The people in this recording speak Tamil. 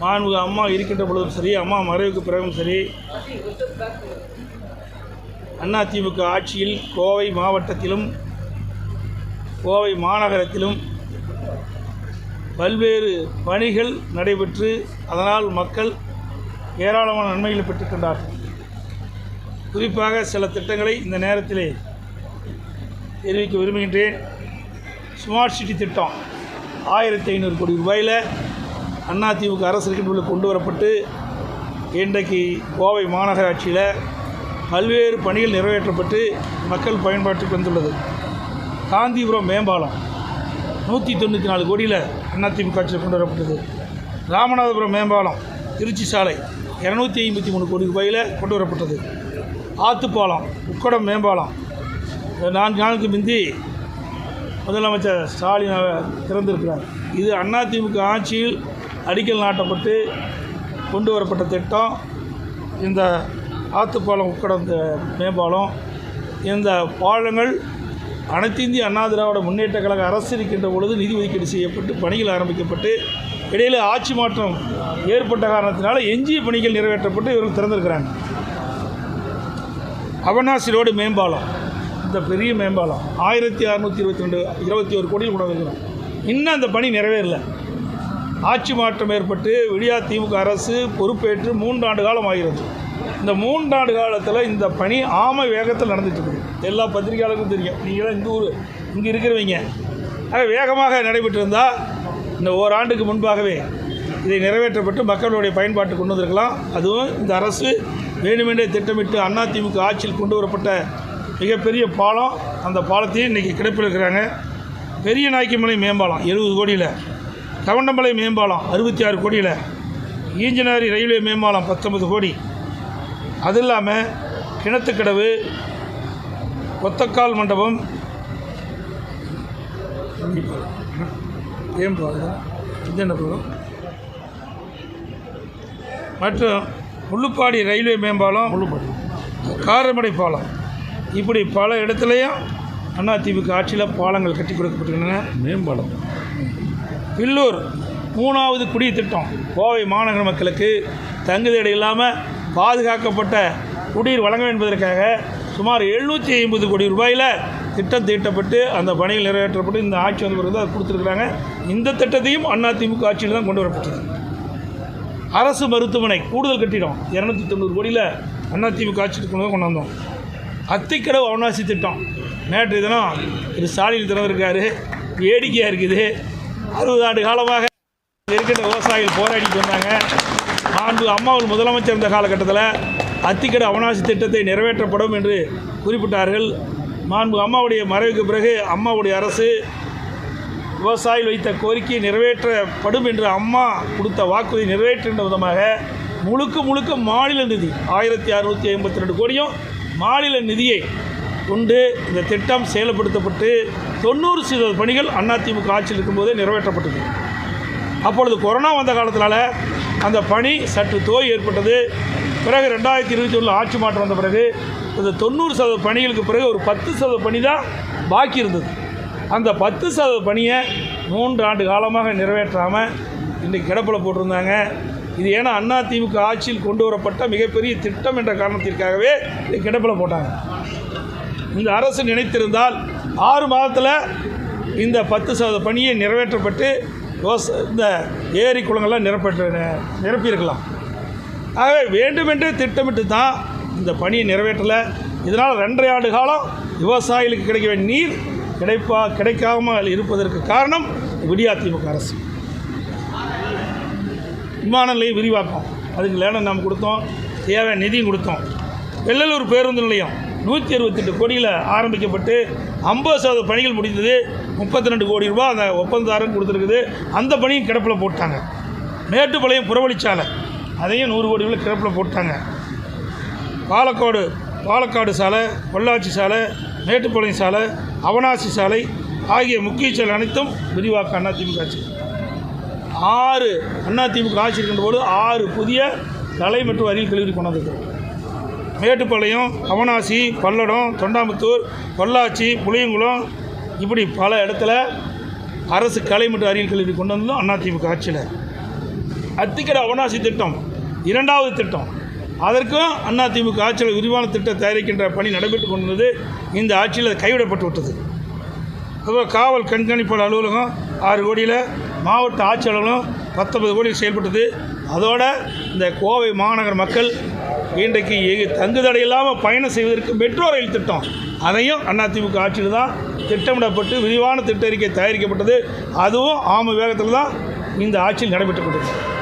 மாண்பு அம்மா இருக்கின்ற பொழுதும் சரி அம்மா மறைவுக்கு பிறகும் சரி அதிமுக ஆட்சியில் கோவை மாவட்டத்திலும் கோவை மாநகரத்திலும் பல்வேறு பணிகள் நடைபெற்று அதனால் மக்கள் ஏராளமான நன்மைகளை பெற்றுக்கொண்டார்கள் குறிப்பாக சில திட்டங்களை இந்த நேரத்திலே தெரிவிக்க விரும்புகின்றேன். ஸ்மார்ட் சிட்டி திட்டம் ஆயிரத்தி ஐநூறு கோடி ரூபாயில் அதிமுக அரசு இருக்கின்ற கொண்டு வரப்பட்டு இன்றைக்கு கோவை மாநகராட்சியில் பல்வேறு பணிகள் நிறைவேற்றப்பட்டு மக்கள் பயன்பாட்டுக்கு வந்துள்ளது. காந்திபுரம் மேம்பாலம் நூற்றி தொண்ணூற்றி நாலு கோடியில் அதிமுக ஆட்சியில் கொண்டு வரப்பட்டது. ராமநாதபுரம் மேம்பாலம் திருச்சி சாலை இரநூத்தி ஐம்பத்தி மூணு கோடி ரூபாயில் கொண்டு வரப்பட்டது. ஆத்துப்பாலம் உக்கடம் மேம்பாலம் நான்கு நாளுக்கு முந்தி முதலமைச்சர் ஸ்டாலின் திறந்திருக்கிறார். இது அதிமுக ஆட்சியில் அடிக்கல் நாட்டப்பட்டு கொண்டு வரப்பட்ட திட்டம் இந்த ஆத்துப்பாலம் உட்கடந்த இந்த மேம்பாலம் இந்த பாலங்கள் அனைத்து இந்திய அண்ணா திராவிட முன்னேற்ற கழக அரசு இருக்கின்ற பொழுது நிதி ஒதுக்கீடு செய்யப்பட்டு பணிகள் ஆரம்பிக்கப்பட்டு இடையில் ஆட்சி மாற்றம் ஏற்பட்ட காரணத்தினால எஞ்சிய பணிகள் நிறைவேற்றப்பட்டு இவர்கள் திறந்திருக்கிறாங்க. அவனாசி ரோடு மேம்பாலம் இந்த பெரிய மேம்பாலம் ஆயிரத்தி அறநூற்றி இருபத்தி ரெண்டு இருபத்தி ஒரு கோடியில் கொண்டு வந்திருக்கிறோம் இன்னும் அந்த பணி நிறைவேறலை. ஆட்சி மாற்றம் ஏற்பட்டு விடியா திமுக அரசு பொறுப்பேற்று மூன்றாண்டு காலம் ஆகிறது. இந்த மூன்றாண்டு காலத்தில் இந்த பணி ஆமை வேகத்தில் நடந்துட்டு இருக்குது. எல்லா பத்திரிகையாளருக்கும் தெரியும். நீங்களாம் இந்த ஊர் இங்கே இருக்கிறவங்க. ஆக வேகமாக நடைபெற்று இருந்தால் இந்த ஓராண்டுக்கு முன்பாகவே இதை நிறைவேற்றப்பட்டு மக்களுடைய பயன்பாட்டுக்கு கொண்டு வந்திருக்கலாம். அதுவும் இந்த அரசு வேணுமென்றே திட்டமிட்டு அதிமுக ஆட்சியில் கொண்டு வரப்பட்ட மிகப்பெரிய பாலம். அந்த பாலத்தையும் இன்றைக்கி கிடப்பில் இருக்கிறாங்க. பெரிய நாய்க்குமலை மேம்பாலம். எழுபது கோடியில். கவண்டமலை மேம்பாலம் அறுபத்தி ஆறு கோடியில். ஈஞ்சனாரி ரயில்வே மேம்பாலம் பத்தொன்பது கோடி. அது இல்லாமல் கிணத்துக்கடவு கொத்தக்கால் மண்டபம் இது? என்ன பாலம் மற்றும் முள்ளுப்பாடி ரயில்வே மேம்பாலம் முள்ளுப்பாடி. காரமடை பாலம். இப்படி பல இடத்துலையும் அதிமுக ஆட்சியில் பாலங்கள் கட்டி கொடுக்கப்பட்டுள்ளன மேம்பாலம். பில்லூர் மூணாவது குடி திட்டம் கோவை மாநகர மக்களுக்கு தங்குதடை இல்லாமல் பாதுகாக்கப்பட்ட குடிநீர் வழங்க என்பதற்காக சுமார் எழுநூற்றி ஐம்பது கோடி ரூபாயில் திட்டம் தீட்டப்பட்டு அந்த பணிகள் நிறைவேற்றப்பட்டு இந்த ஆட்சி வந்து வருது அது கொடுத்துருக்குறாங்க. இந்த திட்டத்தையும் அதிமுக ஆட்சியில் தான் கொண்டு வரப்பட்டது. அரசு மருத்துவமனை கூடுதல் கட்டிடம் இரநூத்தி தொண்ணூறு கோடியில் அதிமுக ஆட்சிக்கு கொண்டு வந்து கொண்டு வந்தோம். அத்திக்கடவு அவனாசி திட்டம். நேற்று தினம் திரு ஸ்டாலின் திறந்திருக்காரு. வேடிக்கையாக இருக்குது. அறுபது ஆண்டு காலமாக இருக்கின்ற விவசாயிகள் போராடிட்டு வந்தாங்க. மாண்பு அம்மாவில் முதலமைச்சர் இருந்த காலகட்டத்தில் அத்திக்கடை அவனாசி திட்டத்தை நிறைவேற்றப்படும் என்று குறிப்பிட்டார்கள். மாண்பு அம்மாவுடைய மறைவுக்கு பிறகு அம்மாவுடைய அரசு விவசாயிகள் வைத்த கோரிக்கை நிறைவேற்றப்படும் என்று அம்மா கொடுத்த வாக்குறுதி நிறைவேற்றுகின்ற விதமாக முழுக்க முழுக்க மாநில நிதி ஆயிரத்தி அறுநூற்றி ஐம்பத்தி ரெண்டு கோடியும் மாநில நிதியை கொண்டு இந்த திட்டம் செயல்படுத்தப்பட்டு தொண்ணூறு சதவீத பணிகள் அதிமுக ஆட்சியில் இருக்கும்போதே நிறைவேற்றப்பட்டது. அப்பொழுது கொரோனா வந்த காலத்தினால அந்த பணி சற்று தோய் ஏற்பட்டது. பிறகு ரெண்டாயிரத்தி இருபத்தி ஒன்றில் ஆட்சி மாற்றம் வந்த பிறகு இந்த தொண்ணூறு சதவீத பணிகளுக்கு பிறகு ஒரு பத்து சதவீத பணி தான் பாக்கி இருந்தது. அந்த பத்து சதவீத பணியை மூன்று ஆண்டு காலமாக நிறைவேற்றாமல் இன்றைக்கி கிடப்பில் போட்டிருந்தாங்க. இது ஏன்னா அதிமுக ஆட்சியில் கொண்டு வரப்பட்ட மிகப்பெரிய திட்டம் என்ற காரணத்திற்காகவே இதை கிடப்பில் போட்டாங்க. இந்த அரசு நினைத்திருந்தால் ஆறு மாதத்தில் இந்த பத்து சதவீத பணியை நிறைவேற்றப்பட்டு விவச இந்த ஏரி குளங்கள்லாம் நிரப்பட்டு நிரப்பியிருக்கலாம். ஆகவே வேண்டுமென்றே திட்டமிட்டு தான் இந்த பணியை நிறைவேற்றலை. இதனால் ரெண்டரை ஆண்டு காலம் விவசாயிகளுக்கு கிடைக்க வேண்டிய நீர் கிடைப்பா கிடைக்காமல் இருப்பதற்கு காரணம் விடியா திமுக அரசு. விமான நிலையம் விரிவாக்கம். அதுக்கு லேடம் நாம் கொடுத்தோம். தேவையான நிதியும் கொடுத்தோம். வெள்ளலூர் பேருந்து நிலையம். நூற்றி அறுபத்தெட்டு கோடியில் ஆரம்பிக்கப்பட்டு ஐம்பது சதவீத பணிகள் முடிந்தது. முப்பத்தி ரெண்டு கோடி ரூபா அந்த ஒப்பந்ததாரன் கொடுத்துருக்குது. அந்த பணியும் கிடப்பில் போட்டாங்க. மேட்டுப்பாளையம் புறவழிச்சாலை. அதையும் நூறு கோடி ரூபாய் கிடப்பில் போட்டாங்க. பாலக்காடு பாலக்காடு சாலை பொள்ளாச்சி சாலை மேட்டுப்பாளையம் சாலை அவனாசி சாலை ஆகிய முக்கிய சாலை அனைத்தும் விரிவாக்க அதிமுக ஆட்சி. ஆறு அதிமுக ஆட்சி இருக்கின்ற போது ஆறு புதிய கலை மற்றும் அறிவியல் கல்லூரி கொண்டு வந்திருக்கிறோம் மேட்டுப்பாளையம் அவனாசி பல்லடம் தொண்டாமுத்தூர் பொள்ளாச்சி புளியங்குளம் இப்படி பல இடத்துல அரசு கலை மற்றும் அறிவியல் கல்லூரி கொண்டு வந்ததும் அதிமுக ஆட்சியில். அத்திக்கடை அவனாசி திட்டம் இரண்டாவது திட்டம். அதற்கும் அதிமுக ஆட்சியில் விரிவான திட்டம் தயாரிக்கின்ற பணி நடைபெற்று கொண்டது இந்த ஆட்சியில் அது கைவிடப்பட்டு விட்டது. அதுபோல் காவல் கண்காணிப்பாளர் அலுவலகம் ஆறு கோடியில் மாவட்ட ஆட்சியாளர்களும் பத்தொன்பது கோடியில் செயல்பட்டது. அதோட இந்த கோவை மாநகர மக்கள் இன்றைக்கு எ- தங்குதடை இல்லாமல் பயணம் செய்வதற்கு மெட்ரோ ரயில் திட்டம். அதையும் அதிமுக ஆட்சியில் தான் திட்டமிடப்பட்டு விரிவான திட்ட அறிக்கை தயாரிக்கப்பட்டது. அதுவும் ஆம வேகத்தில் தான் இந்த ஆட்சியில் நடைபெற்று கொண்டிருக்கிறது